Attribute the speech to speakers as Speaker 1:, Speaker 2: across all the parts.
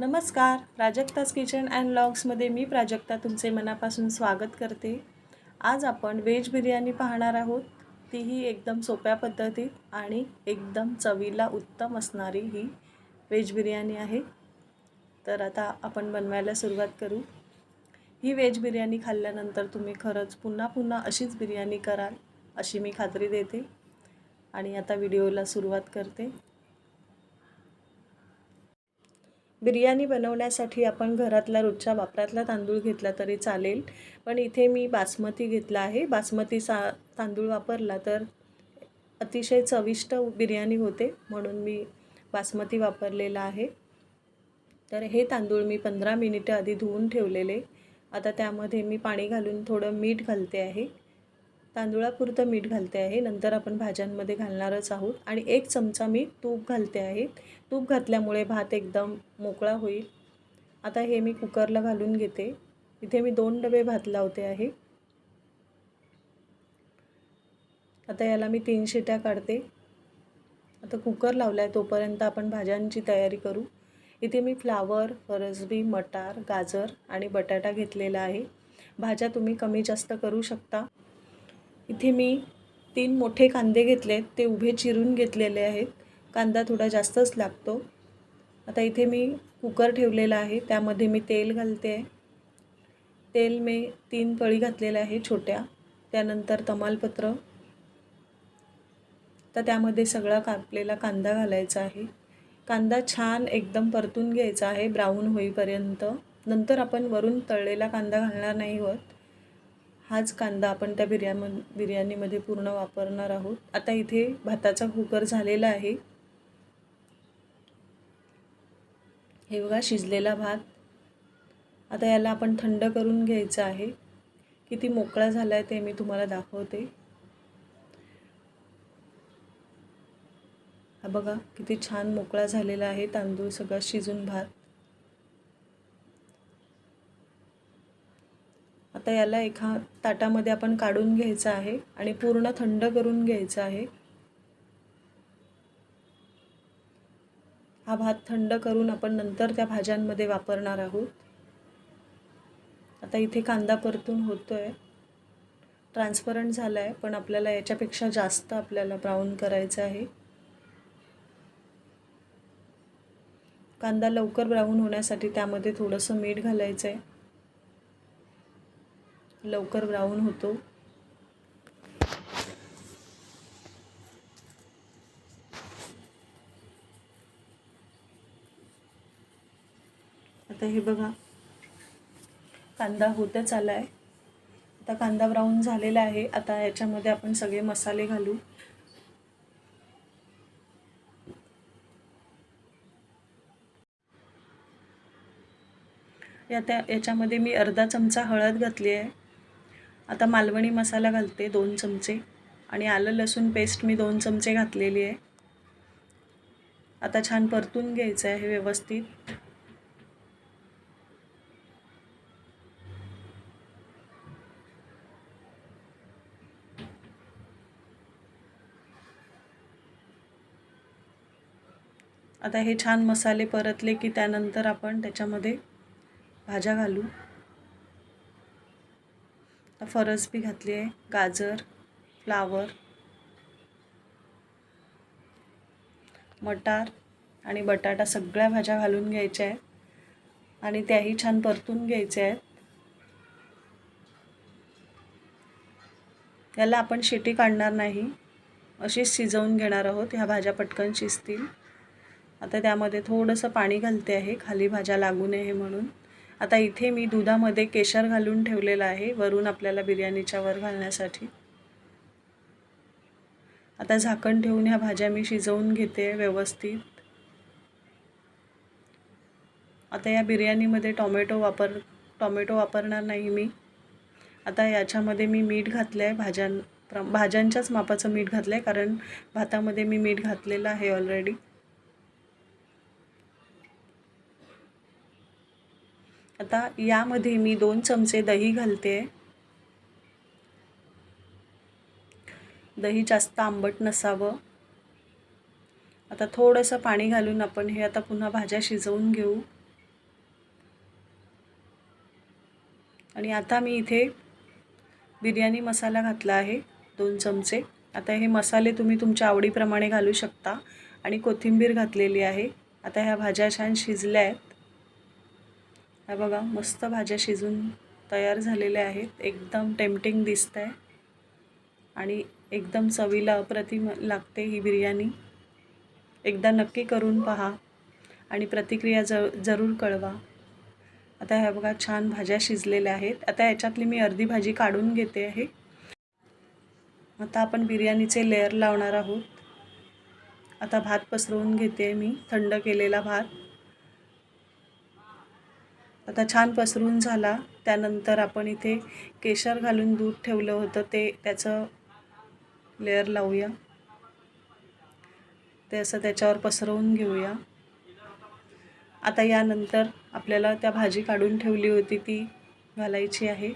Speaker 1: नमस्कार Prajakta's kitchen and लॉग्समध्ये मी प्राजक्ता तुमचे मनापासून स्वागत करते. आज आपण व्हेज बिर्याणी पाहणार आहोत. तीही एकदम सोप्या पद्धतीत आणि एकदम चवीला उत्तम असणारी ही व्हेज बिर्याणी आहे. तर आता आपण बनवायला सुरुवात करू. ही व्हेज बिर्याणी खाल्ल्यानंतर तुम्ही खरंच पुन्हा पुन्हा अशीच बिर्याणी कराल अशी मी खात्री देते. आणि आता व्हिडिओला सुरुवात करते. बिर्याणी बनवण्यासाठी आपण घरातला रोजच्या वापरातला तांदूळ घेतला तरी चालेल. पण इथे मी बासमती घेतला आहे. बासमती सा तांदूळ वापरला तर अतिशय चविष्ट बिर्याणी होते म्हणून मी बासमती वापरलेला आहे. तर हे तांदूळ मी पंधरा मिनिटं आधी धुवून ठेवलेले. आता त्यामध्ये मी पाणी घालून थोडं मीठ घालते आहे. तांदुळापुरतं मीठ घालते आहे. नंतर आपण भाज्यांमध्ये घालणारच आहोत. आणि एक चमचा मी तूप घालते आहे. तूप घातल्यामुळे भात एकदम मोकळा होईल. आता हे मी कुकरला घालून घेते. इथे मी दोन डबे भात लावते आहे. आता याला मी तीन शिट्या काढते. आता कुकर लावला आहे तोपर्यंत आपण भाज्यांची तयारी करू. इथे मी फ्लावर फरसबी मटार गाजर आणि बटाटा घेतलेला आहे. भाज्या तुम्ही कमी जास्त करू शकता. इथे मी तीन मोठे कांदे घेतलेत ते उभे चिरून घेतलेले आहेत. कांदा थोडा जास्तच लागतो. आता इथे मी कुकर ठेवलेला आहे. त्यामध्ये मी तेल घालते. आहे तेल मी तीन पळी घातलेल्या आहे छोट्या. त्यानंतर तमालपत्र. तर त्यामध्ये सगळा कापलेला कांदा घालायचा आहे. कांदा छान एकदम परतून घ्यायचा आहे. ब्राऊन होईपर्यंत. नंतर आपण वरून तळलेला कांदा घालणार नाही होत हाच कांदा आपण त्या बिर्याम बिर्याणीमध्ये पूर्ण वापरणार आहोत. आता इथे भाताचा कुकर झालेला आहे. हे बघा शिजलेला भात. आता याला आपण थंड करून घ्यायचं आहे. किती मोकळा झाला आहे ते मी तुम्हाला दाखवते. हा बघा किती छान मोकळा झालेला आहे तांदूळ सगळा शिजून भात. आता याला एका ताटामध्ये आपण काढून घ्यायचं आहे आणि पूर्ण थंड करून घ्यायचं आहे. हा भात थंड करून आपण नंतर त्या भाज्यांमध्ये वापरणार आहोत. आता इथे कांदा परतून होतो आहे ट्रान्सपरंट झाला आहे पण आपल्याला याच्यापेक्षा जास्त आपल्याला ब्राऊन करायचं आहे. कांदा लवकर ब्राऊन होण्यासाठी त्यामध्ये थोडंसं मीठ घालायचं आहे लवकर ब्राऊन होतो. आता हे बघा. कांदा होतच आला आहे आता कांदा ब्राऊन झालेला आहे. आता याच्यामध्ये आपण सगळे मसाले घालू. या त्या याच्यामध्ये मी अर्धा चमचा हळद घातली आहे. आता मालवणी मसाला घालते दोन चमचे आणि आलं लसूण पेस्ट मी दोन चमचे घातलेली आहे. आता छान परतून घ्यायचं आहे व्यवस्थित. आता हे छान मसाले परतले की त्यानंतर आपण त्याच्यामध्ये भाज्या घालू. आता फरसबी घातली आहे गाजर फ्लावर मटार आणि बटाटा सगळ्या भाज्या घालून घ्यायच्या आहेत. आणि त्याही छान परतून घ्यायच्या आहेत. याला आपण शिटी काढणार नाही अशीच शिजवून घेणार आहोत. ह्या भाज्या पटकन शिजतील. आता त्यामध्ये थोडंसं पाणी घालते आहे खाली भाज्या लागू नये म्हणून. आता इथे मी दुधामध्ये केशर घालून ठेवलेलं आहे. वरून आपल्याला बिर्याणीच्या वर घालण्यासाठी. आता झाकण ठेवून ह्या भाज्या मी शिजवून घेते व्यवस्थित. आता या बिर्याणीमध्ये टॉमॅटो वापर टॉमॅटो वापरणार नाही मी. आता याच्यामध्ये मी मीठ घातलं आहे भाज्यां प्र भाज्यांच्याच मापाचं मीठ घातलं आहे कारण भातामध्ये मी मीठ घातलेलं आहे ऑलरेडी आता यामध्ये मी दोन चमचे दही घालते. दही जास्त आंबट नसावं. आता थोडंसं पाणी घालून आपण हे आता पुन्हा भाज्या शिजवून घेऊ. आणि आता मी इथे बिर्याणी मसाला घातला आहे दोन चमचे. आता हे मसाले तुम्ही तुमच्या आवडीप्रमाणे घालू शकता. आणि कोथिंबीर घातलेली आहे. आता ह्या भाज्या छान शिजल्या आहेत. ह्या बघा मस्त भाज्या शिजून तयार झालेल्या आहेत. एकदम टेम्पटिंग दिसत आहे आणि एकदम चवीला अप्रतिम लागते ही बिर्याणी. एकदा नक्की करून पहा आणि प्रतिक्रिया ज जरूर कळवा. आता ह्या बघा छान भाज्या शिजलेल्या आहेत. आता ह्याच्यातली मी अर्धी भाजी काढून घेते आहे. आता आपण बिर्याणीचे लेअर लावणार आहोत. आता भात पसरवून घेते मी थंड केलेला भात. आता छान पसरून झाला. त्यानंतर आपण इथे केशर घालून दूध ठेवलं होतं. ते त्याचं लेअर लावूया. ते असं त्याच्यावर पसरवून घेऊया. आता यानंतर आपल्याला त्या भाजी काढून ठेवली होती ती घालायची आहे.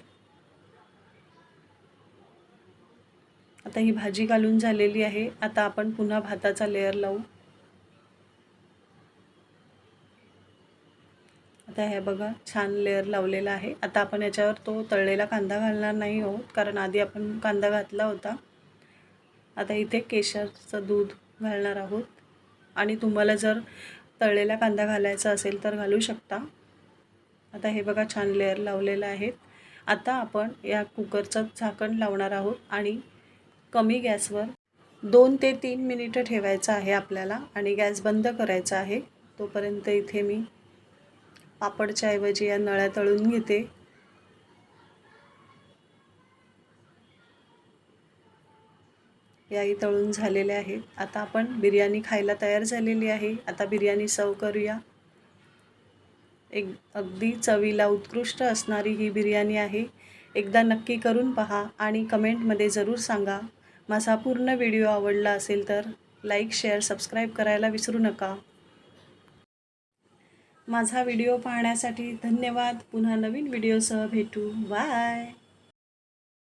Speaker 1: आता ही भाजी घालून झालेली आहे. आता आपण पुन्हा भाताचा लेअर लावू. आता हे बघा छान लेअर लावलेला आहे. आता आपण याच्यावर तो तळलेला कांदा घालणार नाही आहोत कारण आधी आपण कांदा घातला होता. आता इथे केशरचं दूध घालणार आहोत. आणि तुम्हाला जर तळलेला कांदा घालायचा असेल तर घालू शकता. आता हे बघा छान लेअर लावलेलं आहेत आता आपण या कुकरचं झाकण लावणार आहोत आणि कमी गॅसवर दोन ते तीन मिनिटं ठेवायचं आहे आपल्याला आणि गॅस बंद करायचा आहे. तोपर्यंत इथे मी पापडच्या ऐवजी या नळ्या तळून घेते. याही तळून झालेल्या आहेत. आता आपण बिर्याणी खायला तयार झालेली आहे. आता बिर्याणी सर्व करूया. एक अगदी चवीला उत्कृष्ट असणारी ही बिर्याणी आहे. एकदा नक्की करून पहा आणि कमेंटमध्ये जरूर सांगा. माझा पूर्ण व्हिडिओ आवडला असेल तर लाईक शेअर सबस्क्राईब करायला विसरू नका. माझा व्हिडिओ पाहण्यासाठी धन्यवाद. पुन्हा नवीन व्हिडिओसह भेटू. बाय.